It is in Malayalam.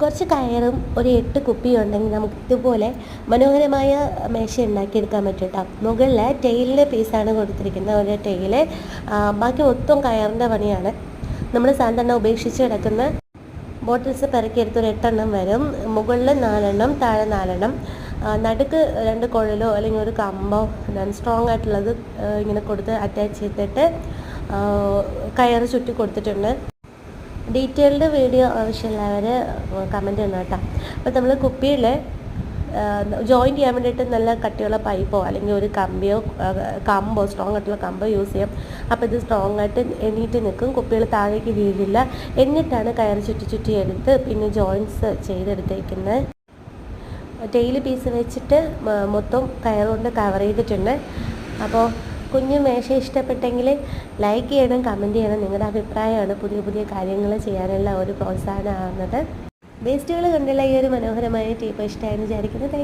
കുറച്ച് കയറും ഒരു എട്ട് കുപ്പിയും ഉണ്ടെങ്കിൽ നമുക്ക് ഇതുപോലെ മനോഹരമായ മേശ ഉണ്ടാക്കിയെടുക്കാൻ പറ്റും കേട്ടോ മുകളിൽ ടെയിലിന്റെ പീസാണ് കൊടുത്തിരിക്കുന്നത്. ഒരു ടെയിൽ ബാക്കി മൊത്തം കയറിന്റെ പണിയാണ്. നമ്മൾ സാധാരണ ഉപേക്ഷിച്ച് കിടക്കുന്ന ബോട്ടിൽസ് പെറുക്കിയെടുത്ത് ഒരു എട്ടെണ്ണം വരും. മുകളിൽ നാലെണ്ണം താഴെ നാലെണ്ണം. നടുക്ക് രണ്ട് കുഴലോ അല്ലെങ്കിൽ ഒരു കമ്പോ സ്ട്രോങ് ആയിട്ടുള്ളത് ഇങ്ങനെ കൊടുത്ത് അറ്റാച്ച് ചെയ്തിട്ട് കയറ് ചുറ്റി കൊടുത്തിട്ടുണ്ട്. ഡീറ്റെയിൽഡ് വീഡിയോ ആവശ്യമുള്ളവർ കമന്റ് ചെയ്യണം കേട്ടോ. അപ്പോൾ നമ്മൾ കുപ്പിയിൽ ജോയിൻ ചെയ്യാൻ വേണ്ടിയിട്ട് നല്ല കട്ടിയുള്ള പൈപ്പോ അല്ലെങ്കിൽ ഒരു കമ്പിയോ കമ്പോ സ്ട്രോങ് ആയിട്ടുള്ള കമ്പോ യൂസ് ചെയ്യാം. അപ്പോൾ ഇത് സ്ട്രോങ് ആയിട്ട് എണീറ്റ് നിൽക്കും. കുപ്പികൾ താഴേക്ക് വീഴില്ല. എന്നിട്ടാണ് കയറ് ചുറ്റി ചുറ്റി എടുത്ത് പിന്നെ ജോയിൻസ് ചെയ്തെടുത്തേക്കുന്നത് ടെയിൽ പീസ് വെച്ചിട്ട് മൊത്തം കയറുകൊണ്ട് കവർ ചെയ്തിട്ടുണ്ട്. അപ്പോൾ കുഞ്ഞു മേശ ഇഷ്ടപ്പെട്ടെങ്കിൽ ലൈക്ക് ചെയ്യണം കമന്റ് ചെയ്യണം. നിങ്ങളുടെ അഭിപ്രായമാണ് പുതിയ പുതിയ കാര്യങ്ങൾ ചെയ്യാനുള്ള ഒരു പ്രോത്സാഹനമാകുന്നത് വേസ്റ്റുകൾ കൊണ്ടുള്ള ഈ ഒരു മനോഹരമായ ടീപ്പ് ഇഷ്ടമായെന്ന് വിചാരിക്കുന്നത്